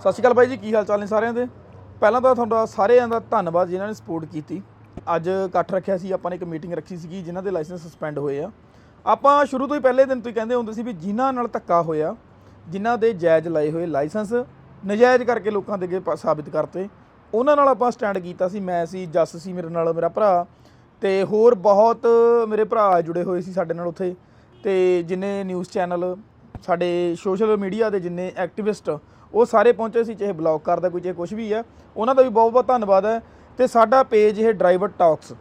ਸਤਿ ਸ਼੍ਰੀ ਅਕਾਲ ਬਾਈ ਜੀ, ਕੀ ਹਾਲ ਚਾਲ ਨੇ ਸਾਰਿਆਂ ਦੇ? ਪਹਿਲਾਂ ਤਾਂ ਤੁਹਾਡਾ ਸਾਰਿਆਂ ਦਾ ਧੰਨਵਾਦ ਜਿਨ੍ਹਾਂ ਨੇ ਸਪੋਰਟ ਕੀਤੀ। ਅੱਜ ਇਕੱਠ ਰੱਖਿਆ ਸੀ, ਆਪਾਂ ਨੇ ਇੱਕ ਮੀਟਿੰਗ ਰੱਖੀ ਸੀਗੀ, ਜਿਨ੍ਹਾਂ ਦੇ ਲਾਇਸੈਂਸ ਸਸਪੈਂਡ ਹੋਏ ਆ। ਆਪਾਂ ਸ਼ੁਰੂ ਤੋਂ ਹੀ ਪਹਿਲੇ ਦਿਨ ਤੋਂ ਹੀ ਕਹਿੰਦੇ ਹੁੰਦੇ ਸੀ ਵੀ ਜਿਨ੍ਹਾਂ ਨਾਲ ਧੱਕਾ ਹੋਇਆ, ਜਿਨ੍ਹਾਂ ਦੇ ਜਾਇਜ਼ ਲਾਏ ਹੋਏ ਲਾਇਸੈਂਸ ਨਜਾਇਜ਼ ਕਰਕੇ ਲੋਕਾਂ ਦੇ ਅੱਗੇ ਸਾਬਿਤ ਕਰਤੇ। ਉਹਨਾਂ ਨਾਲ ਆਪਾਂ ਸਟੈਂਡ ਕੀਤਾ ਸੀ, ਮੈਂ ਸੀ, ਜੱਸ ਸੀ, ਮੇਰੇ ਨਾਲ ਮੇਰਾ ਭਰਾ। ਤੇ ਹੋਰ ਬਹੁਤ ਮੇਰੇ ਭਰਾ ਜੁੜੇ ਹੋਏ ਸੀ ਸਾਡੇ ਨਾਲ ਉੱਥੇ। ਤੇ ਜਿੰਨੇ ਨਿਊਜ਼ ਚੈਨਲ ਸਾਡੇ ਸੋਸ਼ਲ ਮੀਡੀਆ ਦੇ ਜਿੰਨੇ ਐਕਟਿਵਿਸਟ ਉਹ ਸਾਰੇ ਪਹੁੰਚੇ ਸੀ, ਚਾਹੇ ਬਲੌਗ ਕਰਦਾ ਕੋਈ, ਚਾਹੇ ਕੁਝ ਵੀ ਹੈ ਉਹਨਾਂ ਦਾ ਵੀ ਬਹੁਤ ਬਹੁਤ ਧੰਨਵਾਦ ਹੈ। ਤੇ ਸਾਡਾ ਪੇਜ ਇਹ ਡਰਾਈਵਰ ਟਾਕਸ।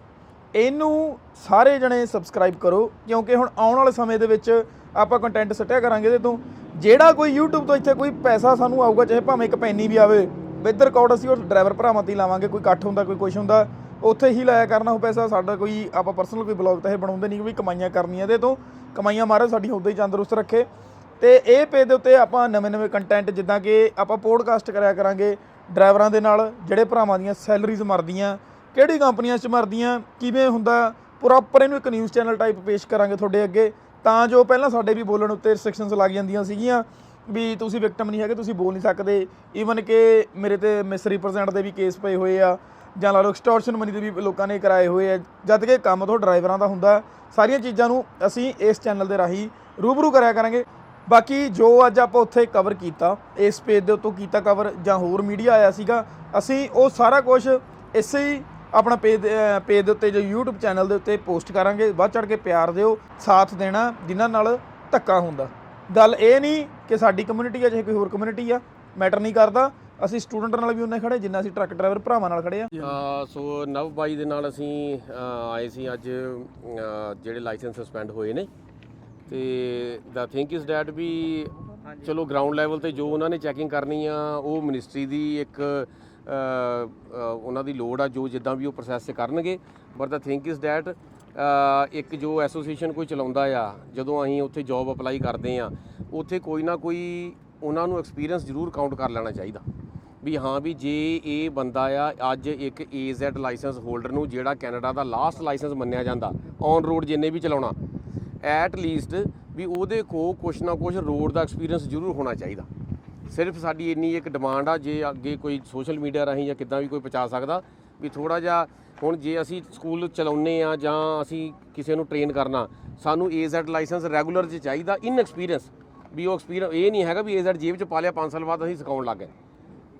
ਇਹਨੂੰ ਸਾਰੇ ਜਣੇ ਸਬਸਕ੍ਰਾਈਬ ਕਰੋ, ਕਿਉਂਕਿ ਹੁਣ ਆਉਣ ਵਾਲੇ ਸਮੇਂ ਦੇ ਵਿੱਚ ਆਪਾਂ ਕੰਟੈਂਟ ਸੱਟਿਆ ਕਰਾਂਗੇ ਇਹਦੇ ਤੋਂ। ਜਿਹੜਾ ਕੋਈ YouTube ਤੋਂ ਇੱਥੇ ਕੋਈ ਪੈਸਾ ਸਾਨੂੰ ਆਊਗਾ, ਚਾਹੇ ਭਾਵੇਂ ਇੱਕ ਪੈਨੀ ਵੀ ਆਵੇ ਵਿਦ ਰਿਕਾਰਡ ਅਸੀਂ ਉਹ ਡਰਾਈਵਰ ਭਰਾਵਾਂ ਤੇ ਹੀ ਲਾਵਾਂਗੇ, ਕੋਈ ਇਕੱਠ ਹੁੰਦਾ, ਕੋਈ ਕੁਝ ਹੁੰਦਾ, ਉੱਥੇ ਹੀ ਲਾਇਆ ਕਰਨਾ ਉਹ ਪੈਸਾ। ਸਾਡਾ ਕੋਈ, ਆਪਾਂ ਪਰਸਨਲ ਕੋਈ ਬਲੌਗ ਤਾਂ ਇਹ ਬਣਾਉਂਦੇ ਨਹੀਂ ਕਿ ਵੀ ਕਮਾਈਆਂ ਕਰਨੀਆਂ ਇਹਦੇ ਤੋਂ। ਕਮਾਈਆਂ ਮਾਰੇ ਸਾਡੀ ਉਦਾਂ ਹੀ ਤੰਦਰੁਸਤ ਰੱਖੇ। ਤੇ ਇਹ ਪੇਜ ਦੇ ਉੱਤੇ ਆਪਾਂ ਨਵੇਂ-ਨਵੇਂ ਕੰਟੈਂਟ ਜਿੱਦਾਂ ਕਿ ਆਪਾਂ ਪੋਡਕਾਸਟ ਕਰਿਆ ਕਰਾਂਗੇ ਡਰਾਈਵਰਾਂ ਦੇ ਨਾਲ ਜਿਹੜੇ ਭਰਾਵਾਂ ਦੀਆਂ ਸੈਲਰੀਜ਼ ਮਰਦੀਆਂ, ਕਿਹੜੀ ਕੰਪਨੀਆਂ 'ਚ ਮਰਦੀਆਂ, ਕਿਵੇਂ ਹੁੰਦਾ ਪ੍ਰੋਪਰ ਇਹਨੂੰ ਇੱਕ ਨਿਊਜ਼ ਚੈਨਲ ਟਾਈਪ ਪੇਸ਼ ਕਰਾਂਗੇ ਤੁਹਾਡੇ ਅੱਗੇ, ਤਾਂ ਜੋ ਪਹਿਲਾਂ ਸਾਡੇ ਵੀ ਬੋਲਣ ਉੱਤੇ ਰਿਸਟ੍ਰਿਕਸ਼ਨਸ ਲੱਗ ਜਾਂਦੀਆਂ ਸੀਗੀਆਂ, ਵੀ ਤੁਸੀਂ ਵਿਕਟਮ ਨਹੀਂ ਹੈਗੇ, ਤੁਸੀਂ ਬੋਲ ਨਹੀਂ ਸਕਦੇ ਈਵਨ ਕਿ ਮੇਰੇ ਤੇ ਮਿਸ ਰਿਪਰੈਜ਼ੈਂਟ ਦੇ ਵੀ ਕੇਸ ਪਏ ਹੋਏ ਆ, ਜਾਂ ਲਾ ਲਓ ਐਕਸਟੋਰਸ਼ਨ ਮਨੀ ਦੇ ਵੀ ਲੋਕਾਂ ਨੇ ਕਰਾਏ ਹੋਏ ਆ, ਜਦ ਕਿ ਕੰਮ ਤੋਂ ਡਰਾਈਵਰਾਂ ਦਾ ਹੁੰਦਾ, ਸਾਰੀਆਂ ਚੀਜ਼ਾਂ ਨੂੰ ਅਸੀਂ ਇਸ ਚੈਨਲ ਦੇ ਰਾਹੀਂ ਰੂਬਰੂ ਕਰਿਆ ਕਰਾਂਗੇ। ਬਾਕੀ ਜੋ ਅੱਜ ਆਪਾਂ ਉੱਥੇ ਕਵਰ ਕੀਤਾ, ਇਸ ਪੇਜ ਦੇ ਉੱਤੋਂ ਕੀਤਾ ਕਵਰ ਜਾਂ ਹੋਰ ਮੀਡੀਆ ਆਇਆ ਸੀਗਾ, ਅਸੀਂ ਉਹ ਸਾਰਾ ਕੁਝ ਇਸੇ ਹੀ ਆਪਣਾ ਪੇਜ ਪੇਜ ਦੇ ਉੱਤੇ ਜੋ YouTube ਚੈਨਲ ਦੇ ਉੱਤੇ ਪੋਸਟ ਕਰਾਂਗੇ। ਵੱਧ ਚੜ ਕੇ ਪਿਆਰ ਦਿਓ, ਸਾਥ ਦੇਣਾ, ਜਿਨ੍ਹਾਂ ਨਾਲ ਧੱਕਾ ਹੁੰਦਾ। ਗੱਲ ਇਹ ਨਹੀਂ ਕਿ ਸਾਡੀ ਕਮਿਊਨਿਟੀ ਆ ਚਾਹੇ ਕੋਈ ਹੋਰ ਕਮਿਊਨਿਟੀ ਆ ਮੈਟਰ ਨਹੀਂ ਕਰਦਾ। ਅਸੀਂ ਸਟੂਡੈਂਟ ਨਾਲ ਵੀ ਉਹਨੇ ਖੜੇ, ਜਿੰਨਾ ਅਸੀਂ ਟਰੱਕ ਡਰਾਈਵਰ ਭਰਾਵਾਂ ਨਾਲ ਖੜੇ ਆ। ਸੋ ਨਵ ਬਾਈ ਦੇ ਨਾਲ ਅਸੀਂ ਆਏ ਸੀ ਅੱਜ ਜਿਹੜੇ ਲਾਇਸੈਂਸ ਸਸਪੈਂਡ ਹੋਏ ਨੇ। ਤੇ ਦਾ ਥਿੰਕ ਇਜ਼ ਦੈਟ ਵੀ ਚਲੋ ਗਰਾਊਂਡ ਲੈਵਲ ਤੇ ਜੋ ਉਹਨਾਂ ਨੇ ਚੈਕਿੰਗ ਕਰਨੀ ਆ, ਉਹ ਮਿਨਿਸਟਰੀ ਦੀ ਇੱਕ ਉਹਨਾਂ ਦੀ ਲੋੜ ਆ ਜੋ ਜਿੱਦਾਂ ਵੀ ਉਹ ਪ੍ਰੋਸੈਸ ਕਰਨਗੇ। But the thing is that ਇੱਕ ਜੋ ਐਸੋਸੀਏਸ਼ਨ ਕੋਈ ਚਲਾਉਂਦਾ ਆ, ਜਦੋਂ ਅਸੀਂ ਉੱਥੇ ਜੌਬ ਅਪਲਾਈ ਕਰਦੇ ਆ, ਉੱਥੇ ਕੋਈ ਨਾ ਕੋਈ ਉਹਨਾਂ ਨੂੰ ਐਕਸਪੀਰੀਅੰਸ ਜ਼ਰੂਰ ਕਾਊਂਟ ਕਰ ਲੈਣਾ ਚਾਹੀਦਾ। ਵੀ ਹਾਂ ਵੀ ਜੇ ਇਹ ਬੰਦਾ ਆ, ਅੱਜ ਇੱਕ AZ ਲਾਇਸੈਂਸ ਹੋਲਡਰ ਨੂੰ ਜਿਹੜਾ ਕੈਨੇਡਾ ਦਾ ਲਾਸਟ ਲਾਇਸੈਂਸ ਮੰਨਿਆ ਜਾਂਦਾ ਔਨ ਰੋਡ ਜਿੰਨੇ ਵੀ ਚਲਾਉਣਾ ਐਟ ਲੀਸਟ ਵੀ ਉਹਦੇ ਕੋ ਕੁਛ ਨਾ ਕੁਛ ਰੋਡ ਦਾ ਐਕਸਪੀਰੀਅੰਸ ਜ਼ਰੂਰ ਹੋਣਾ ਚਾਹੀਦਾ। ਸਿਰਫ ਸਾਡੀ ਇੰਨੀ ਇੱਕ ਡਿਮਾਂਡ ਆ, ਜੇ ਅੱਗੇ ਕੋਈ ਸੋਸ਼ਲ ਮੀਡੀਆ ਰਾਹੀਂ ਜਾਂ ਕਿੱਦਾਂ ਵੀ ਕੋਈ ਪਹੁੰਚਾ ਸਕਦਾ, ਵੀ ਥੋੜਾ ਜਿਹਾ ਹੁਣ ਜੇ ਅਸੀਂ ਸਕੂਲ ਚਲਾਉਨੇ ਆ ਜਾਂ ਅਸੀਂ ਕਿਸੇ ਨੂੰ ਟ੍ਰੇਨ ਕਰਨਾ, ਸਾਨੂੰ AZ ਲਾਇਸੈਂਸ ਰੈਗੂਲਰ 'ਚ ਚਾਹੀਦਾ ਇਨ ਐਕਸਪੀਰੀਅੰਸ ਵੀ ਉਹ ਐਕਸਪੀਰੀਅੰਸ ਇਹ ਨਹੀਂ ਹੈਗਾ ਵੀ AZ ਜੇਬ 'ਚ ਪਾ ਲਿਆ 5 ਸਾਲ ਬਾਅਦ ਅਸੀਂ ਸਿਖਾਉਣ ਲੱਗ ਗਏ।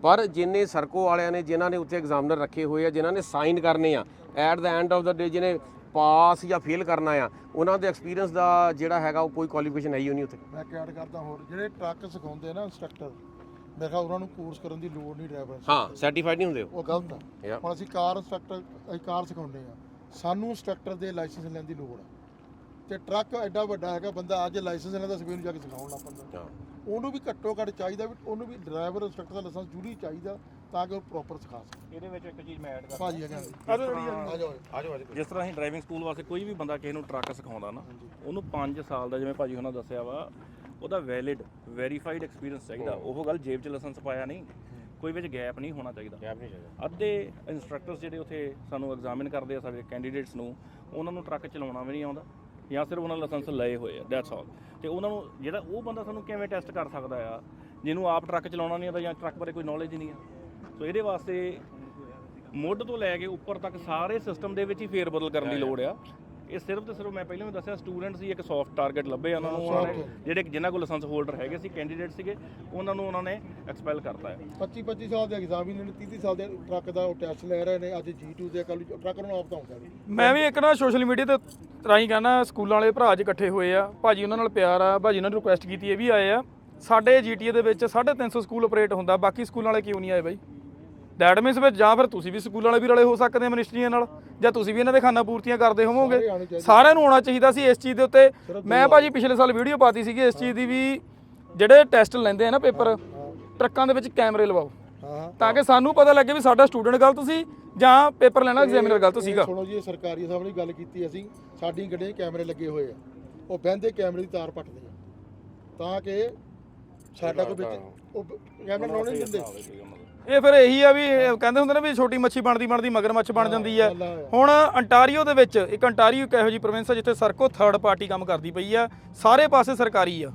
ਪਰ ਜਿੰਨੇ ਸਰਕੋ ਵਾਲਿਆਂ ਨੇ, ਜਿਨ੍ਹਾਂ ਨੇ ਉੱਥੇ ਐਗਜ਼ਾਮਨਰ ਰੱਖੇ ਹੋਏ ਆ, ਜਿਨ੍ਹਾਂ ਨੇ ਸਾਈਨ ਕਰਨੇ ਆ at the end of the day ਜਿਹਨੇ ਪਾਸ ਜਾਂ ਫੇਲ ਕਰਨਾ ਆ ਉਹਨਾਂ ਦੇ ਐਕਸਪੀਰੀਅੰਸ ਦਾ ਜਿਹੜਾ ਹੈਗਾ ਉਹ ਕੋਈ ਕੁਆਲੀਫਿਕੇਸ਼ਨ ਹੈ ਹੀ ਨਹੀਂ ਉੱਥੇ। ਮੈਂ ਕਿ ਐਡ ਕਰਦਾ ਹੋਰ ਜਿਹੜੇ ਟਰੱਕ ਸਿਖਾਉਂਦੇ ਨਾ ਇੰਸਟ੍ਰਕਟਰ ਮੈਂ ਕਿਹਾ ਉਹਨਾਂ ਨੂੰ ਕੋਰਸ ਕਰਨ ਦੀ ਲੋੜ ਨਹੀਂ ਡਰਾਈਵਰ ਹਾਂ ਸਰਟੀਫਾਈਡ ਨਹੀਂ ਹੁੰਦੇ ਉਹ। ਗਲਤ ਆ. ਹੁਣ ਅਸੀਂ ਕਾਰ ਇੰਸਟ੍ਰਕਟਰ ਅਸੀਂ ਕਾਰ ਸਿਖਾਉਂਦੇ ਆ। ਸਾਨੂੰ ਇੰਸਟ੍ਰਕਟਰ ਦੇ ਲਾਇਸੈਂਸ ਲੈਣ ਦੀ ਲੋੜ ਆ। ਤੇ ਟਰੱਕ ਐਡਾ ਵੱਡਾ ਹੈਗਾ ਬੰਦਾ ਅੱਜ ਲਾਇਸੈਂਸ ਲੈਂਦਾ ਸਵੇਰ ਨੂੰ ਜਾ ਕੇ ਸਿਖਾਉਣ ਲੱਗ ਪੈਂਦਾ। ਹਾਂ। ਉਹਨੂੰ ਵੀ ਘੱਟੋ ਘੱਟ ਚਾਹੀਦਾ ਵੀ ਉਹਨੂੰ ਵੀ ਡਰਾਈਵਰ ਇੰਸਟ੍ਰਕਟਰ ਦਾ ਲਾਇਸੈਂਸ ਜ਼ਰੂਰੀ ਚਾਹੀਦਾ। ਤਾਂ ਕਿ ਉਹ ਪ੍ਰੋਪਰ ਸਿਖਾ ਸਕੇ ਇਹਦੇ ਵਿੱਚ ਇੱਕ ਚੀਜ਼ ਮੈਂ ਐਡ ਕਰ ਭਾਜੀ ਆ ਜਾਓ ਜੀ, ਆ ਜਾਓ। ਆਜੋ ਜਿਸ ਤਰ੍ਹਾਂ ਅਸੀਂ ਡਰਾਈਵਿੰਗ ਸਕੂਲ ਵਾਸਤੇ ਕੋਈ ਵੀ ਬੰਦਾ ਕਿਸੇ ਨੂੰ ਟਰੱਕ ਸਿਖਾਉਂਦਾ ਨਾ ਉਹਨੂੰ 5 ਸਾਲ ਦਾ ਜਿਵੇਂ ਭਾਜੀ ਉਹਨਾਂ ਦੱਸਿਆ ਵਾ ਉਹਦਾ ਵੈਲਿਡ ਵੈਰੀਫਾਈਡ ਐਕਸਪੀਰੀਅੰਸ ਚਾਹੀਦਾ। ਉਹ ਗੱਲ ਜੇਬ 'ਚ ਲਾਇਸੈਂਸ ਪਾਇਆ ਨਹੀਂ ਕੋਈ ਵਿੱਚ ਗੈਪ ਨਹੀਂ ਹੋਣਾ ਚਾਹੀਦਾ। ਕੈਬ ਨਹੀਂ ਚਾਹੀਦਾ। ਅੱਧੇ ਇੰਸਟ੍ਰਕਟਰਸ ਜਿਹੜੇ ਉੱਥੇ ਸਾਨੂੰ ਐਗਜ਼ਾਮਿਨ ਕਰਦੇ ਆ ਸਾਡੇ ਕੈਂਡੀਡੇਟਸ ਨੂੰ ਉਹਨਾਂ ਨੂੰ ਟਰੱਕ ਚਲਾਉਣਾ ਵੀ ਨਹੀਂ ਆਉਂਦਾ ਜਾਂ ਸਿਰਫ ਉਹਨਾਂ ਲਾਇਸੈਂਸ ਲਏ ਹੋਏ ਆ ਦੈਟਸ ਆਲ ਤੇ ਉਹਨਾਂ ਨੂੰ ਜਿਹੜਾ ਉਹ ਬੰਦਾ ਸਾਨੂੰ ਕਿਵੇਂ ਟੈਸਟ ਕਰ ਸਕਦਾ ਆ ਜਿਹਨੂੰ ਆਪ ਟਰੱਕ ਚਲਾਉਣਾ ਨਹੀਂ ਆਉਂਦਾ ਜਾਂ ਟਰੱਕ ਬਾਰੇ ਕੋਈ ਨੌਲੇਜ ਨਹੀਂ ਆ? ਸੋ ਇਹਦੇ ਵਾਸਤੇ ਮੁੱਢ ਤੋਂ ਲੈ ਕੇ ਉੱਪਰ ਤੱਕ ਸਾਰੇ ਸਿਸਟਮ ਦੇ ਵਿੱਚ ਹੀ ਫੇਰ ਬਦਲ ਕਰਨ ਦੀ ਲੋੜ ਆ। ਇਹ ਸਿਰਫ ਤੇ ਸਿਰਫ ਮੈਂ ਪਹਿਲਾਂ ਵੀ ਦੱਸਿਆ ਸਟੂਡੈਂਟਸ ਹੀ ਇੱਕ ਸੌਫਟ ਟਾਰਗੇਟ ਲੱਭੇ ਉਹਨਾਂ ਨੂੰ ਉਹਨਾਂ ਨੇ ਜਿਹੜੇ ਜਿਨ੍ਹਾਂ ਕੋਲ ਲਾਇਸੈਂਸ ਹੋਲਡਰ ਹੈਗੇ ਸੀ ਕੈਂਡੀਡੇਟ ਸੀਗੇ ਉਹਨਾਂ ਨੂੰ ਉਹਨਾਂ ਨੇ ਐਕਸਪੈਲ ਕਰਤਾ ਹੈ। 25 25 ਸਾਲ ਦੇ ਐਗਜ਼ਾਮ ਨੇ 30 30 ਸਾਲ ਦੇ ਟਰੱਕ ਦਾ ਉਹ ਟੈਸਟ ਲੈ ਰਹੇ ਨੇ ਅੱਜ G2 ਦੇ ਕੱਲ ਟਰੱਕ ਨੂੰ ਆਪ ਤਾਂ ਹੁੰਦਾ ਮੈਂ ਵੀ ਇੱਕ ਨਾ ਸੋਸ਼ਲ ਮੀਡੀਆ ਤੇ ਰਾਹੀਂ ਕਹਿੰਦਾ ਸਕੂਲਾਂ ਵਾਲੇ ਭਰਾ ਅੱਜ ਇਕੱਠੇ ਹੋਏ ਆ ਭਾਜੀ ਉਹਨਾਂ ਨਾਲ ਪਿਆਰ ਆ ਭਾਜੀ ਉਹਨਾਂ ਨੇ ਰਿਕੁਐਸਟ ਕੀਤੀ ਇਹ ਵੀ ਆਏ ਆ। ਸਾਡੇ ਜੀਟੀਏ ਦੇ ਵਿੱਚ 350 ਸਕੂਲ ਆਪਰੇਟ ਹੁੰਦਾ ਬਾਕੀ ਸਕੂਲਾਂ ਵਾਲੇ ਕਿਉਂ ਨਹੀਂ ਆਏ ਬਾਈ? ਦੈਟ ਮੀਨਸ ਵਿੱਚ ਜਾਂ ਫਿਰ ਤੁਸੀਂ ਵੀ ਸਕੂਲਾਂ ਵਾਲੇ ਵੀ ਰਲੇ ਹੋ ਸਕਦੇ ਆ ਮਿਨਿਸਟਰੀਆਂ ਨਾਲ ਜਾਂ ਤੁਸੀਂ ਵੀ ਇਹਨਾਂ ਦੇ ਖਾਨਾ ਪੂਰਤੀਆਂ ਕਰਦੇ ਹੋਵੋਗੇ। ਸਾਰਿਆਂ ਨੂੰ ਆਉਣਾ ਚਾਹੀਦਾ ਸੀ ਇਸ ਚੀਜ਼ ਦੇ ਉੱਤੇ। ਮੈਂ ਭਾਜੀ ਪਿਛਲੇ ਸਾਲ ਵੀਡੀਓ ਪਾਤੀ ਸੀਗੀ ਇਸ ਚੀਜ਼ ਦੀ ਵੀ ਜਿਹੜੇ ਟੈਸਟ ਲੈਂਦੇ ਆ ਨਾ ਪੇਪਰ ਟਰੱਕਾਂ ਦੇ ਵਿੱਚ ਕੈਮਰੇ ਲਵਾਓ। ਤਾਂ ਕਿ ਸਾਨੂੰ ਪਤਾ ਲੱਗੇ ਵੀ ਸਾਡਾ ਸਟੂਡੈਂਟ ਗਲਤ ਸੀ ਜਾਂ ਪੇਪਰ ਲੈਣਾ ਐਗਜ਼ਾਮੀਨਰ ਗਲਤ ਸੀਗਾ। ਸੁਣੋ ਜੀ ਇਹ ਸਰਕਾਰੀ ਸਾਹਿਬ ਨੇ ਗੱਲ ਕੀਤੀ ਅਸੀਂ ਸਾਡੀ ਗੱਡੀਆਂ ਕੈਮਰੇ ਲੱਗੇ ਹੋਏ ਆ। ਉਹ ਬਹਿੰਦੇ ਕੈਮਰੇ ਦੀ ਤਾਰ ਪੱਟਦੇ ਆ। ਤਾਂ ਕਿ ਸਾਡਾ ਕੋਈ ਵਿੱਚ ਉਹ ਕੈਮਰਾ ਲਾਉਣੇ ਨਹੀਂ ਦਿੰਦੇ। ਇਹ ਫਿਰ ਇਹੀ ਆ ਵੀ ਇਹ ਕਹਿੰਦੇ ਹੁੰਦੇ ਨੇ ਵੀ ਛੋਟੀ ਮੱਛੀ ਬਣਦੀ ਬਣਦੀ ਮਗਰਮੱਛ ਬਣ ਜਾਂਦੀ ਹੈ। ਹੁਣ ਅੰਟਾਰੀਓ ਦੇ ਵਿੱਚ ਇੱਕ ਅੰਟਾਰੀਓ ਇੱਕ ਇਹੋ ਜਿਹੀ ਪ੍ਰੋਵਿੰਸ ਆ ਜਿੱਥੇ ਸਰਕੋ ਥਰਡ ਪਾਰਟੀ ਕੰਮ ਕਰਦੀ ਪਈ ਆ ਸਾਰੇ ਪਾਸੇ ਸਰਕਾਰੀ ਆ।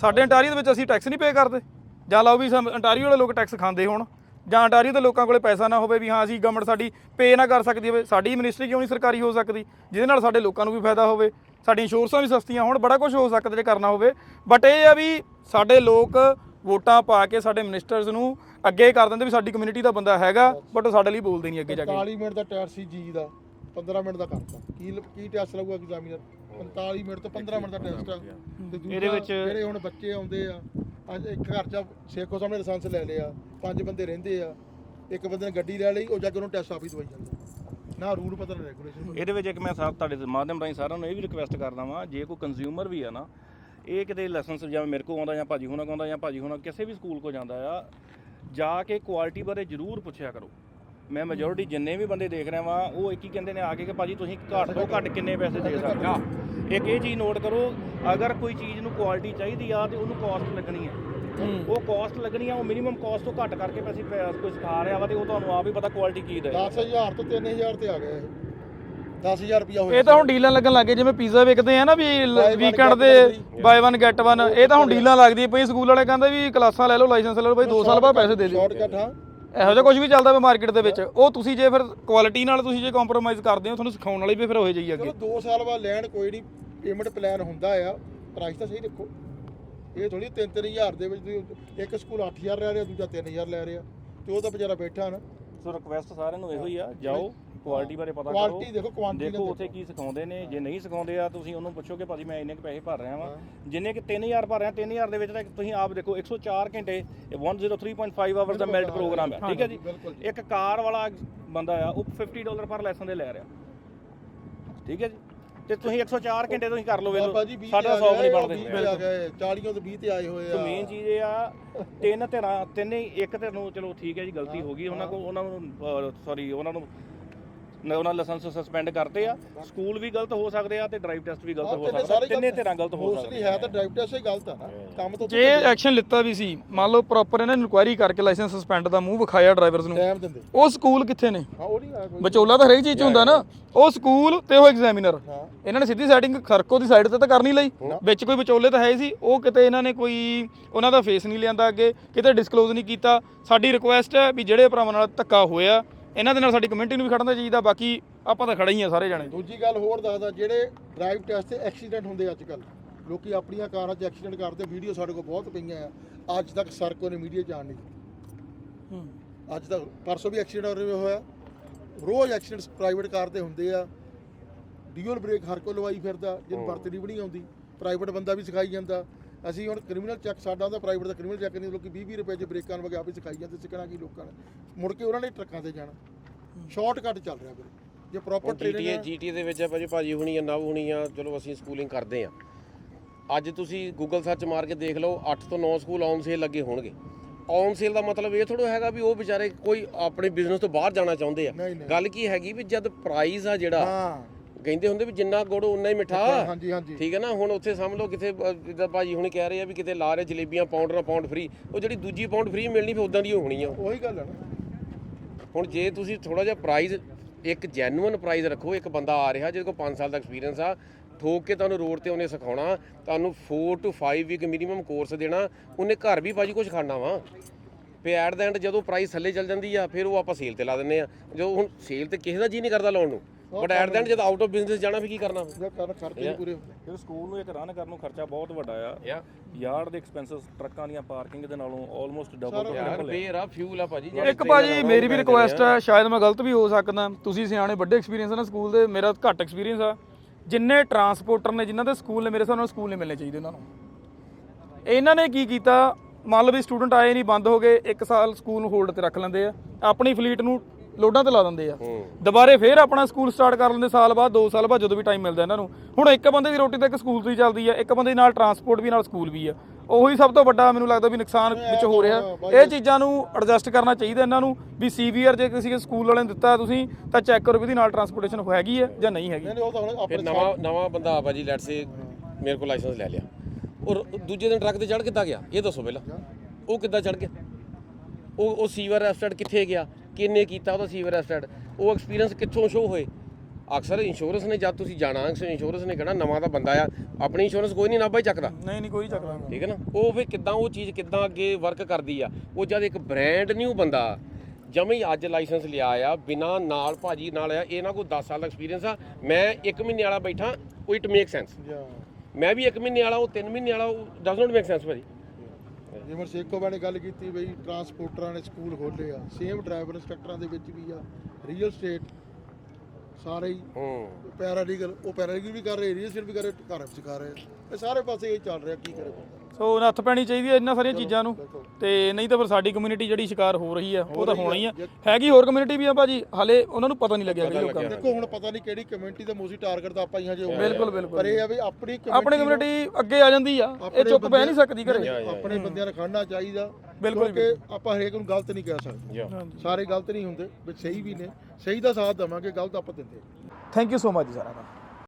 ਸਾਡੇ ਅੰਟਾਰੀਓ ਦੇ ਵਿੱਚ ਅਸੀਂ ਟੈਕਸ ਨਹੀਂ ਪੇ ਕਰਦੇ। ਜਾਂ ਲਾਓ ਵੀ ਅੰਟਾਰੀਓ ਵਾਲੇ ਲੋਕ ਟੈਕਸ ਖਾਂਦੇ ਹੋਣ ਜਾਂ ਅੰਟਾਰੀਓ ਦੇ ਲੋਕਾਂ ਕੋਲੇ ਪੈਸਾ ਨਾ ਹੋਵੇ ਵੀ ਹਾਂ ਅਸੀਂ ਗਵਰਨਮੈਂਟ ਸਾਡੀ ਪੇ ਨਾ ਕਰ ਸਕਦੀ ਹੋਵੇ। ਸਾਡੀ ਮਿਨਿਸਟਰੀ ਕਿਉਂ ਨਹੀਂ ਸਰਕਾਰੀ ਹੋ ਸਕਦੀ? ਜਿਹਦੇ ਨਾਲ ਸਾਡੇ ਲੋਕਾਂ ਨੂੰ ਵੀ ਫਾਇਦਾ ਹੋਵੇ। ਸਾਡੀਆਂ ਇੰਸ਼ੋਰੈਂਸਾਂ ਵੀ ਸਸਤੀਆਂ ਹੋਣ ਬੜਾ ਕੁਝ ਹੋ ਸਕਦਾ ਜੇ ਕਰਨਾ ਹੋਵੇ। ਬਟ ਇਹ ਆ ਵੀ ਸਾਡੇ ਲੋਕ ਵੋਟਾਂ ਪਾ ਕੇ ਸਾਡੇ ਮਿਨਿਸਟਰਸ ਨੂੰ ਅੱਗੇ ਕਰ ਦਿੰਦੇ ਵੀ ਸਾਡੀ ਕਮਿਊਨਿਟੀ ਦਾ ਬੰਦਾ ਹੈਗਾ ਬਟ ਉਹ ਸਾਡੇ ਲਈ ਬੋਲਦੇ ਨਹੀਂ ਅੱਗੇ ਜਾ ਕੇ। 45 ਮਿੰਟ ਦਾ ਟੈਸਟ ਸੀ ਜੀ ਦਾ 15 ਮਿੰਟ ਦਾ ਕਰਤਾ। ਕੀ ਕੀ ਟੈਸਟ ਲੱਗੂਗਾ ਐਗਜ਼ਾਮੀਨਰ 45 ਮਿੰਟ ਤੋਂ 15 ਮਿੰਟ ਦਾ ਟੈਸਟ ਆ। ਤੇ ਦੂਜਾ ਇਹਦੇ ਵਿੱਚ- ਜਿਹੜੇ ਹੁਣ ਬੱਚੇ ਆਉਂਦੇ ਆ ਅੱਜ ਇੱਕ ਘਰ ਚ ਸੇਖੋ ਸਾਹਮਣੇ ਲਾਇਸੈਂਸ ਲੈ ਲਿਆ ਪੰਜ ਬੰਦੇ ਰਹਿੰਦੇ ਆ ਇੱਕ ਬੰਦੇ ਨੇ ਗੱਡੀ ਲੈ ਲਈ ਉਹ ਜਾ ਕੇ ਉਹਨੂੰ ਟੈਸਟ ਆਪ ਹੀ ਦਵਾਈ ਜਾਂਦਾ। ਨਾ ਰੂਲ ਪਤਾ ਨਾ ਰੈਗੂਲੇਸ਼ਨ ਇਹਦੇ ਵਿੱਚ ਇੱਕ ਮੈਂ ਸਾ ਤੁਹਾਡੇ ਦੇ ਮਾਧਿਅਮ ਰਾਹੀਂ ਸਾਰਿਆਂ ਨੂੰ ਇਹ ਵੀ ਰਿਕੁਐਸਟ ਕਰਦਾ ਵਾਂ ਜੇ ਕੋਈ ਕੰਜ਼ਿਊਮਰ ਵੀ ਆ ਨਾ ਇਹ ਕਿਤੇ ਲਾਇਸੈਂਸ ਜਾਂ ਮੇਰੇ ਕੋਲ ਆਉਂਦਾ ਜਾਂ ਭਾਜੀ ਹੁਣਾਂ ਕੋਲ ਆਉਂਦਾ ਜਾਂ ਭਾਜੀ ਹੁਣਾਂ ਕਿਸੇ ਵੀ ਸਕੂਲ ਕੋ ਜਾਂਦਾ ਆ ਜਾ ਕੇ ਕੁਆਲਿਟੀ ਬਾਰੇ ਜ਼ਰੂਰ ਪੁੱਛਿਆ ਕਰੋ। ਮੈਂ ਮੈਜੋਰਿਟੀ ਜਿੰਨੇ ਵੀ ਬੰਦੇ ਦੇਖ ਰਿਹਾ ਵਾਂ ਉਹ ਇੱਕ ਹੀ ਕਹਿੰਦੇ ਨੇ ਆ ਕੇ ਕਿ ਭਾਜੀ ਤੁਸੀਂ ਘੱਟ ਤੋਂ ਘੱਟ ਕਿੰਨੇ ਪੈਸੇ ਦੇ ਸਕਦੇ ਹੋ? ਇੱਕ ਇਹ ਚੀਜ਼ ਨੋਟ ਕਰੋ ਅਗਰ ਕੋਈ ਚੀਜ਼ ਨੂੰ ਕੁਆਲਿਟੀ ਚਾਹੀਦੀ ਆ ਤੇ ਉਹਨੂੰ ਕਾਸਟ ਲੱਗਣੀ ਹੈ। ਉਹ ਕਾਸਟ ਲੱਗਣੀ ਆ ਉਹ ਮਿਨੀਮਮ ਕਾਸਟ ਤੋਂ ਘੱਟ ਕਰਕੇ ਪੈਸੇ ਕੋਈ ਸਿਖਾ ਰਿਹਾ ਵਾ ਤੇ ਉਹ ਤੁਹਾਨੂੰ ਆਪ ਹੀ ਪਤਾ ਕੁਆਲਿਟੀ ਕੀ ਦੇ। 10000 ਤੋਂ 3000 ਤੇ ਆ ਗਿਆ 10000 ਰੁਪਿਆ ਹੋਇਆ ਇਹ ਤਾਂ ਹੁਣ ਡੀਲਾਂ ਲੱਗਣ ਲੱਗੇ ਜਿਵੇਂ ਪੀਜ਼ਾ ਵਿਕਦੇ ਆ ਨਾ ਵੀ ਵੀਕਐਂਡ ਦੇ। ਬਾਈ 1 ਗੈਟ 1 ਇਹ ਤਾਂ ਹੁਣ ਡੀਲਾਂ ਲੱਗਦੀ ਪਈ ਸਕੂਲ ਵਾਲੇ ਕਹਿੰਦੇ ਵੀ ਕਲਾਸਾਂ ਲੈ ਲਓ ਲਾਇਸੈਂਸ ਲੈ ਲਓ ਬਈ 2 ਸਾਲ ਬਾਅਦ ਪੈਸੇ ਦੇ ਦਿਓ। ਸ਼ਾਰਟਕਟ ਹਾਂ ਇਹੋ ਜਿਹਾ ਕੁਝ ਵੀ ਚੱਲਦਾ ਵਾ ਮਾਰਕੀਟ ਦੇ ਵਿੱਚ। ਉਹ ਤੁਸੀਂ ਜੇ ਫਿਰ ਕੁਆਲਿਟੀ ਨਾਲ ਤੁਸੀਂ ਜੇ ਕੰਪਰੋਮਾਈਜ਼ ਕਰਦੇ ਹੋ ਤੁਹਾਨੂੰ ਸਿਖਾਉਣ ਵਾਲੇ ਵੀ ਫਿਰ ਹੋਏ ਜਾਈ ਅੱਗੇ। ਚਲੋ 2 ਸਾਲ ਬਾਅਦ ਲੈਣ ਕੋਈ ਨਹੀਂ ਪੇਮੈਂਟ ਪਲਾਨ ਹੁੰਦਾ ਆ। ਪ੍ਰਾਈਸ ਤਾਂ ਸਹੀ ਰੱਖੋ ਇਹ ਥੋੜੀ 3-3000 ਦੇ ਵਿੱਚ ਤੁਸੀਂ ਇੱਕ ਸਕੂਲ 8000 ਲੈ ਰਿਹਾ ਦੂਜਾ 3000 ਲੈ ਰਿਹਾ। ਤੇ ਉਹ ਤਾਂ ਵਿਚਾਰਾ ਬੈਠਾ ਨਾ। ਸੋ ਰਿਕੁਐਸਟ ਸਾਰਿਆਂ ਨੂੰ ਇਹੋ ਹੀ ਆ ਜਾਓ ਕੁਆਲਿਟੀ ਬਾਰੇ ਪਤਾ ਕਰੋ। ਕੁਆਲਿਟੀ ਦੇਖੋ ਕੁਆਂਟੀਟੀ ਦੇਖੋ ਉੱਥੇ ਕੀ ਸਿਖਾਉਂਦੇ ਨੇ ਜੇ ਨਹੀਂ ਸਿਖਾਉਂਦੇ ਆ ਤੁਸੀਂ ਉਹਨੂੰ ਪੁੱਛੋ ਕਿ ਭਾਜੀ ਮੈਂ ਇੰਨੇ ਕੁ ਪੈਸੇ ਭਰ ਰਿਹਾ ਵਾਂ। ਜਿੰਨੇ ਕਿ 3000 ਭਰ ਰਿਹਾ 3000 ਦੇ ਵਿੱਚ ਤਾਂ ਤੁਸੀਂ ਆਪ ਦੇਖੋ 104 ਘੰਟੇ ਇਹ 103.5 ਆਵਰ ਦਾ ਮੈਲਟ ਪ੍ਰੋਗਰਾਮ ਹੈ ਠੀਕ ਹੈ ਜੀ? ਇੱਕ ਕਾਰ ਵਾਲਾ ਬੰਦਾ ਆ ਉਹ 50 ਡਾਲਰ ਪਰ ਲੈਸਨ ਦੇ ਲੈ ਰਿਹਾ। ਠੀਕ ਹੈ ਜੀ? ਤੇ ਤੁਸੀਂ 104 ਘੰਟੇ ਤੁਸੀਂ ਕਰ ਲਓ 20 ਸਾਡਾ 100 ਨਹੀਂ ਬਣਦੇ। ਬਣਦੇ ਆ ਗਏ 40 ਤੋਂ 20 ਤੇ ਆਏ ਹੋਏ ਆ। ਮੇਨ ਚੀਜ਼ ਇਹ ਆ ਤਿੰਨ ਧਿਰਾਂ ਤਿੰਨੇ ਇੱਕ ਧਿਰ ਨੂੰ ਚਲੋ ਠੀਕ ਹੈ ਜੀ ਗਲਤੀ ਹੋ ਗਈ ਉਹਨਾਂ ਕੋਲ ਉਹਨਾਂ ਨੂੰ ਸੌਰੀ ਉਹਨਾਂ ਨੂੰ ਨ- ਉਹਨਾਂ ਲਾਇਸੈਂਸ ਸਸਪੈਂਡ ਕਰਤੇ ਆ। ਸਕੂਲ ਵੀ ਗਲਤ ਹੋ ਸਕਦੇ ਆ ਤੇ ਡਰਾਈਵ ਟੈਸਟ ਵੀ ਗਲਤ ਹੋ ਸਕਦਾ ਤਿੰਨੇ ਧਿਰਾਂ ਗਲਤ ਹੋ ਮੋਸਟਲੀ ਸਕਦੇ ਹੈ ਤਾਂ ਡਰਾਈਵ ਟੈਸਟ ਹੀ ਗਲਤ ਆ ਨਾ। ਕੰਮ ਤੋਂ ਜੇ ਐਕਸ਼ਨ ਲਿੱਤਾ ਵੀ ਸੀ ਮੰਨ ਲਓ ਪ੍ਰੋਪਰ ਇਹਨਾਂ ਨੇ ਇਨਕੁਆਇਰੀ ਕਰਕੇ ਲਾਇਸੈਂਸ ਸਸਪੈਂਡ ਦਾ ਮੂੰਹ ਵਿਖਾਇਆ ਡਰਾਈਵਰਸ ਨੂੰ। ਟਾਈਮ ਦਿੰਦੇ। ਉਹ ਸਕੂਲ ਕਿੱਥੇ ਨੇ? ਹਾਂ ਉਹ ਨਹੀਂ ਆ ਕੋਈ। ਵਿਚੋਲਾ ਤਾਂ ਹਰੇਕ ਚੀਜ਼ 'ਚ ਹੁੰਦਾ ਨਾ। ਉਹ ਸਕੂਲ ਤੇ ਉਹ ਐਗਜ਼ਾਮੀਨਰ ਇਹਨਾਂ ਨੇ ਸਿੱਧੀ ਸੈਟਿੰਗ ਖਰਕੋ ਦੀ ਸਾਈਡ ਤੇ ਤਾਂ ਕਰਨੀ ਲਈ। ਵਿੱਚ ਕੋਈ ਵਿਚੋਲੇ ਤਾਂ ਹੈ ਹੀ ਸੀ। ਉਹ ਕਿਤੇ ਇਹਨਾਂ ਨੇ ਕੋਈ ਉਹਨਾਂ ਦਾ ਫੇਸ ਨਹੀਂ ਲਿਆਂਦਾ ਅੱਗੇ। ਕਿਤੇ ਡਿਸਕਲੋਜ਼ ਨਹੀਂ ਕੀਤਾ। ਸਾਡੀ ਰਿਕੁਐਸਟ ਹੈ ਵੀ ਜਿਹੜੇ ਭਰਾਵਾਂ ਨਾਲ ਧੱਕਾ ਹੋਇਆ ਇਹਨਾਂ ਦੇ ਨਾਲ ਸਾਡੀ ਕਮਿਊਨਿਟੀ ਨੂੰ ਵੀ ਖੜਨਾ ਚਾਹੀਦਾ ਬਾਕੀ ਆਪਾਂ ਤਾਂ ਖੜੇ ਹੀ ਆ ਸਾਰੇ ਜਾਣੇ। ਦੂਜੀ ਗੱਲ ਹੋਰ ਦੱਸਦਾ ਜਿਹੜੇ ਡਰਾਈਵ ਟੈਸਟ ਤੇ ਐਕਸੀਡੈਂਟ ਹੁੰਦੇ ਅੱਜ ਕੱਲ ਲੋਕੀ ਆਪਣੀਆਂ ਕਾਰਾਂ 'ਚ ਐਕਸੀਡੈਂਟ ਕਰਦੇ ਵੀਡੀਓ ਸਾਡੇ ਕੋਲ ਬਹੁਤ ਪਈਆਂ ਆ। ਅੱਜ ਤੱਕ ਸਰਕੋ ਨੇ ਮੀਡੀਆ 'ਚ ਆਉਣ ਨਹੀਂ ਦਿੱਤੀ। ਅੱਜ ਤੱਕ ਪਰਸੋਂ ਵੀ ਐਕਸੀਡੈਂਟ ਹੋਇਆ। ਰੋਜ਼ ਐਕਸੀਡੈਂਟਸ ਪ੍ਰਾਈਵੇਟ ਕਾਰ ਤੇ ਹੁੰਦੇ ਆ। ਡਿਊਲ ਬ੍ਰੇਕ ਹਰ ਕੋ ਲਵਾਈ ਫਿਰਦਾ ਜਿਹਨੂੰ ਵਰਤਣੀ ਵੀ ਨਹੀਂ ਆਉਂਦੀ। ਪ੍ਰਾਈਵੇਟ ਬੰਦਾ ਵੀ ਸਿਖਾਈ ਜਾਂਦਾ। ਅਸੀਂ ਹੁਣ ਕ੍ਰਿਮੀਨਲ ਚੈੱਕ ਸਾਡਾ ਹੁੰਦਾ ਪ੍ਰਾਈਵੇਟ ਦਾ ਕ੍ਰਿਮੀਨਲ ਚੈੱਕ ਨਹੀਂ ਲੋਕੀ 20 20 ਰੁਪਏ 'ਚ ਬ੍ਰੇਕਾਂ ਵਗੇ ਆਪੇ ਸਿਖਾਈ ਜਾਂਦੇ ਸਿੱਖਣਾ ਕੀ ਲੋਕਾਂ ਨੇ? ਮੁੜ ਕੇ ਉਹਨਾਂ ਨੇ ਟਰੱਕਾਂ ਤੇ ਜਾਣਾ। ਸ਼ਾਰਟਕਟ ਚੱਲ ਰਿਹਾ ਵੀਰੇ। ਜੇ ਪ੍ਰੋਪਰ ਜੀਟੀਏ ਟ੍ਰੇਨਿੰਗ ਜੀਟੀਏ ਦੇ ਵਿੱਚ ਭਾਜੀ ਭਾਜੀ ਹੁਣੀ ਆ ਨਵ ਹੁਣੀ ਆ ਚਲੋ ਅਸੀਂ ਸਕੂਲਿੰਗ ਕਰਦੇ ਆ। ਅੱਜ ਤੁਸੀਂ ਗੂਗਲ ਸਰਚ ਮਾਰ ਕੇ ਦੇਖ ਲਓ 8 ਤੋਂ 9 ਸਕੂਲ ਔਨ ਸੇਲ ਲੱਗੇ ਹੋਣਗੇ। ਔਨ ਸੇਲ ਦਾ ਮਤਲਬ ਇਹ ਥੋੜਾ ਹੈਗਾ ਵੀ ਉਹ ਵਿਚਾਰੇ ਕੋਈ ਆਪਣੇ ਬਿਜ਼ਨਸ ਤੋਂ ਬਾਹਰ ਜਾਣਾ ਚਾਹੁੰਦੇ ਆ। ਗੱਲ ਕੀ ਹੈਗੀ ਵੀ ਜਦ ਪ੍ਰਾਈਸ ਆ ਜਿਹੜਾ ਹਾਂ। ਕਹਿੰਦੇ ਹੁੰਦੇ ਵੀ ਜਿੰਨਾ ਗੁੜ ਉਨਾ ਹੀ ਮਿੱਠਾ। ਹਾਂਜੀ ਹਾਂਜੀ। ਠੀਕ ਹੈ ਨਾ ਹੁਣ ਉੱਥੇ ਸਮਝ ਲਓ ਕਿਤੇ ਅ, ਜਿੱਦਾਂ ਭਾਜੀ ਹੁਣੀ ਕਹਿ ਰਹੇ ਆ ਵੀ ਕਿਤੇ ਲਾ ਰਹੇ ਜਲੇਬੀਆਂ ਪਾਉਂਡ ਪਾਉਂਡ ਫ੍ਰੀ ਉਹ ਜਿਹੜੀ ਦੂਜੀ ਪਾਉਂਡ ਫ੍ਰੀ ਮਿਲਣੀ ਫਿਰ ਉਦਾਂ ਦੀ ਹੋਣੀ ਆ। ਉਹੀ ਗੱਲ ਹੈ ਨਾ। ਹੁਣ ਜੇ ਤੁਸੀਂ ਥੋੜਾ ਜਿਹਾ ਪ੍ਰਾਈਸ ਇੱਕ ਜੈਨੂਇਨ ਪ੍ਰਾਈਸ ਰੱਖੋ ਇੱਕ ਬੰਦਾ ਆ ਰਿਹਾ ਜਿਹਦੇ ਕੋਲ 5 ਸਾਲ ਦਾ ਐਕਸਪੀਰੀਅੰਸ ਆ ਠੋਕ ਕੇ ਤੁਹਾਨੂੰ ਰੋਡ ਤੇ ਉਹਨੇ ਸਿਖਾਉਣਾ ਤੁਹਾਨੂੰ 4 ਟੂ 5 ਵੀਕ ਮਿਨੀਮਮ ਕੋਰਸ ਦੇਣਾ ਉਹਨੇ ਘਰ ਵੀ ਭਾਜੀ ਕੁਝ ਖਾਣਾ ਵਾ। ਫੇ ਐਟ ਦਾ ਐਂਡ ਜਦੋਂ ਪ੍ਰਾਈਸ ਥੱਲੇ ਚੱਲ ਜਾਂਦੀ ਆ ਫਿਰ ਉਹ ਆਪਾਂ ਸੇਲ ਤੇ ਲਾ ਦਿੰਨੇ ਆ। ਜੋ ਹੁਣ ਸੇਲ ਤੇ ਕਿਸੇ ਦਾ ਜੀ ਨਹੀਂ ਕਰਦਾ ਲਾਉਣ ਨੂੰ। ਬਟ ਐਟ ਦਾ ਐਂਡ ਜਦੋਂ ਆਊਟ ਆਫ ਬਿਜ਼ਨਸ ਜਾਣਾ ਫਿਰ ਕੀ ਕਰਨਾ ਜੇ ਕਰਨ ਖਰਚੇ ਨਹੀਂ ਪੂਰੇ ਹੁੰਦੇ। ਕਿਉਂਕਿ ਸਕੂਲ ਨੂੰ ਇੱਕ ਰਨ ਕਰਨ ਨੂੰ ਖਰਚਾ ਬਹੁਤ ਵੱਡਾ ਆ। ਯਾ ਯਾਰਡ ਦੇ ਐਕਸਪੈਂਸਸ ਟਰੱਕਾਂ ਦੀਆਂ ਪਾਰਕਿੰਗ ਦੇ ਨਾਲੋਂ ਆਲਮੋਸਟ ਡਬਲ ਤੋਂ ਯਾਰ ਟ੍ਰਿਪਲ ਹੈ ਫੇਰ ਆ ਫਿਊਲ ਆ ਭਾਜੀ ਇੱਕ ਭਾਜੀ ਮੇਰੀ ਵੀ ਰਿਕੁਐਸਟ ਹੈ ਸ਼ਾਇਦ ਮੈਂ ਗਲਤ ਵੀ ਹੋ ਸਕਦਾ ਤੁਸੀਂ ਸਿਆਣੇ ਵੱਡੇ ਐਕਸਪੀਰੀਅੰਸ ਨਾ ਸਕੂਲ ਦੇ ਮੇਰਾ ਘੱਟ ਐਕਸਪੀਰੀਅੰਸ ਆ। ਜਿੰਨੇ ਟਰਾਂਸਪੋਰਟਰ ਨੇ ਜਿਨ੍ਹਾਂ ਦੇ ਸਕੂਲ ਨੇ ਮੇਰੇ ਹਿਸਾਬ ਨਾਲ ਸਕੂਲ ਨਹੀਂ ਮਿਲਣੇ ਚਾਹੀਦੇ ਉਹਨਾਂ ਨੂੰ। ਇਹਨਾਂ ਨੇ ਕੀ ਕੀਤਾ ਮੰਨ ਲਓ ਵੀ ਸਟੂਡੈਂਟ ਆਏ ਨਹੀਂ ਬੰਦ ਹੋ ਗਏ ਇੱਕ ਸਾਲ ਸਕੂਲ ਨੂੰ ਹੋਲਡ ਤੇ ਰੱਖ ਲੈਂਦੇ ਆ। ਆਪਣੀ ਫਲੀਟ ਨੂੰ ਲੋਡਾਂ ਤੇ ਲਾ ਦਿੰਦੇ ਆ। ਦੁਬਾਰੇ ਫੇਰ ਆਪਣਾ ਸਕੂਲ ਸਟਾਰਟ ਕਰ ਲੈਂਦੇ ਸਾਲ ਬਾਅਦ 2 ਸਾਲ ਬਾਅਦ ਜਦੋਂ ਵੀ ਟਾਈਮ ਮਿਲਦਾ ਇਹਨਾਂ ਨੂੰ। ਹੁਣ ਇੱਕ ਬੰਦੇ ਦੀ ਰੋਟੀ ਤਾਂ ਇੱਕ ਸਕੂਲ ਤੋਂ ਹੀ ਚੱਲਦੀ ਆ ਇੱਕ ਬੰਦੇ ਨਾਲ ਟਰਾਂਸਪੋਰਟ ਵੀ ਨਾਲ ਸਕੂਲ ਵੀ ਆ। ਉਹੀ ਸਭ ਤੋਂ ਵੱਡਾ ਮੈਨੂੰ ਲੱਗਦਾ ਵੀ ਨੁਕਸਾਨ ਵਿੱਚ ਹੋ ਰਿਹਾ। ਇਹ ਚੀਜ਼ਾਂ ਨੂੰ ਐਡਜਸਟ ਕਰਨਾ ਚਾਹੀਦਾ ਇਹਨਾਂ ਨੂੰ ਵੀ ਸੀਵੀਆਰ ਜੇ ਕਿਸੇ ਸਕੂਲ ਵਾਲਿਆਂ ਨੇ ਦਿੱਤਾ ਤੁਸੀਂ ਤਾਂ ਚੈੱਕ ਕਰੋ ਵੀ ਇਹਦੀ ਨਾਲ ਟਰਾਂਸਪੋਰਟੇਸ਼ਨ ਹੈਗੀ ਹੈ ਜਾਂ ਨਹੀਂ ਹੈਗੀ। ਨਹੀਂ ਨਹੀਂ ਉਹ ਤਾਂ ਹੁਣ ਫਿਰ ਨਵਾਂ ਨਵਾਂ ਬੰਦਾ ਆ ਭਾਜੀ ਲੈਟਸ ਸੇ ਮੇਰੇ ਕੋਲ ਲਾਇਸੈਂਸ ਲੈ ਲਿਆ। ਔਰ ਦੂਜੇ ਦਿਨ ਟਰੱਕ ਤੇ ਚੜ ਕਿੱਦਾਂ ਗਿਆ? ਇਹ ਦੱਸੋ ਪਹਿਲਾਂ। ਉਹ ਕਿੱਦਾਂ ਚੜ ਗਿਆ? ਉਹ ਉਹ ਸੀਵਰ ਰੈਸਟੋਰੈਂਟ ਕਿੱਥੇ ਗਿਆ? ਕਿੰਨੇ ਕੀਤਾ ਉਹਦਾ ਸੀਵਰ ਰੈਸਟੋਰੈਂਟ ਉਹ ਐਕਸਪੀਰੀਅੰਸ ਕਿੱਥੋਂ ਸ਼ੋ ਹੋਏ? ਅਕਸਰ ਇੰਸ਼ੋਰੈਂਸ ਨੇ ਜਦ ਤੁਸੀਂ ਜਾਣਾ ਇੰਸ਼ੋਰੈਂਸ ਨੇ ਕਹਿਣਾ ਨਵਾਂ ਤਾਂ ਬੰਦਾ ਆ ਆਪਣੀ ਇੰਸ਼ੋਰੈਂਸ ਕੋਈ ਨਹੀਂ ਨਾਭਾ ਹੀ ਚੱਕਦਾ। ਨਹੀਂ ਨਹੀਂ ਕੋਈ ਚੱਕਦਾ। ਠੀਕ ਹੈ ਨਾ? ਉਹ ਫਿਰ ਕਿੱਦਾਂ ਉਹ ਚੀਜ਼ ਕਿੱਦਾਂ ਅੱਗੇ ਵਰਕ ਕਰਦੀ ਆ? ਉਹ ਜਦ ਇੱਕ ਬ੍ਰਾਂਡ ਨਿਊ ਬੰਦਾ ਜਮੇ ਹੀ ਅੱਜ ਲਾਇਸੈਂਸ ਲਿਆ ਆ ਬਿਨਾ ਨਾਲ ਭਾਜੀ ਨਾਲ ਆ ਇਹਨਾਂ ਕੋਲ 10 ਸਾਲ ਦਾ ਐਕਸਪੀਰੀਅੰਸ ਆ ਮੈਂ 1 ਮਹੀਨੇ ਵਾਲਾ ਬੈਠਾ ਉਹ ਇਟ ਮੇਕ ਸੈਂਸ ਮੈਂ ਵੀ 1 ਮਹੀਨੇ ਵਾਲਾ ਉਹ 3 ਮਹੀਨੇ ਵਾਲਾ ਉਹ ਡਸ ਨਾਟ ਮੇਕ ਸੈਂਸ ਭਾਜੀ। ਜਿਵੇਂ ਸੇਖੋਬਾ ਨੇ ਗੱਲ ਕੀਤੀ ਬਈ ਟਰਾਂਸਪੋਰਟਰਾਂ ਨੇ ਸਕੂਲ ਖੋਲੇ ਆ ਸੇਮ ਡਰਾਈਵਰ ਇੰਸਟ੍ਰਕਟਰਾਂ ਦੇ ਵਿੱਚ ਵੀ ਆ ਰੀਅਲ ਸਟੇਟ ਸਾਰੇ ਹੀ ਹੂੰ। ਪੈਰਾਲੀਗਲ ਉਹ ਪੈਰਾਲੀਗਲ ਵੀ ਕਰ ਰਹੇ ਰੀਅਲ ਸਟੇਟ ਵੀ ਕਰ ਰਹੇ ਘਰ ਵਿੱਚ ਸਿਖਾ ਰਹੇ ਇਹ ਸਾਰੇ ਪਾਸੇ ਇਹ ਚੱਲ ਰਿਹਾ ਕੀ ਕਰੇ ਬੰਦਾ। ਸੋ ਨੱਥ ਪੈਣੀ ਚਾਹੀਦੀ ਹੈ ਇਹਨਾਂ ਸਾਰੀਆਂ ਚੀਜ਼ਾਂ ਨੂੰ। ਤੇ ਨਹੀਂ ਤਾਂ ਫਿਰ ਸਾਡੀ ਕਮਿਊਨਿਟੀ ਜਿਹੜੀ ਸ਼ਿਕਾਰ ਹੋ ਰਹੀ ਆ ਉਹ ਤਾਂ ਹੋਣਾ ਹੀ ਆ ਹੈਗੀ ਹੋਰ ਕਮਿਊਨਿਟੀ ਵੀ ਆ ਭਾਜੀ? ਹਲੇ ਉਹਨਾਂ ਨੂੰ ਪਤਾ ਨਹੀਂ ਲੱਗਿਆ ਕਿ ਲੋਕਾਂ ਨੂੰ ਦੇਖੋ ਹੁਣ ਪਤਾ ਨਹੀਂ ਕਿਹੜੀ ਕਮਿਊਨਿਟੀ ਦਾ ਮੋਸੀ ਟਾਰਗੇਟ ਤਾਂ ਆਪਾਂ ਹੀ ਹਜੇ। ਬਿਲਕੁਲ ਬਿਲਕੁਲ। ਪਰ ਇਹ ਆ ਵੀ ਆਪਣੀ ਆਪਣੀ ਕਮਿਊਨਿਟੀ ਅੱਗੇ ਆ ਜਾਂਦੀ ਆ। ਇਹ ਚੁੱਪ ਬਹਿ ਨਹੀਂ ਸਕਦੀ ਘਰੇ। ਆਪਣੇ ਬੰਦਿਆਂ ਨੂੰ ਖੜਨਾ ਚਾਹੀਦਾ। ਬਿਲਕੁਲ ਕਿਉਂਕਿ ਆਪਾਂ ਹਰੇਕ ਨੂੰ ਗਲਤ ਨਹੀਂ ਕਹਿ ਸਕਦੇ। ਸਾਰੇ ਗਲਤ ਨਹੀਂ ਹੁੰਦੇ ਵੀ ਸਹੀ ਵੀ ਨੇ। ਸਹੀ ਦਾ ਸਾਥ ਦੇਵਾਂਗੇ ਗਲਤ ਆਪਾਂ ਦਿੰਦੇ। ਥੈਂਕ ਯੂ ਸੋ ਮਚ ਜੀ ਸਾਰਿਆਂ ਦਾ।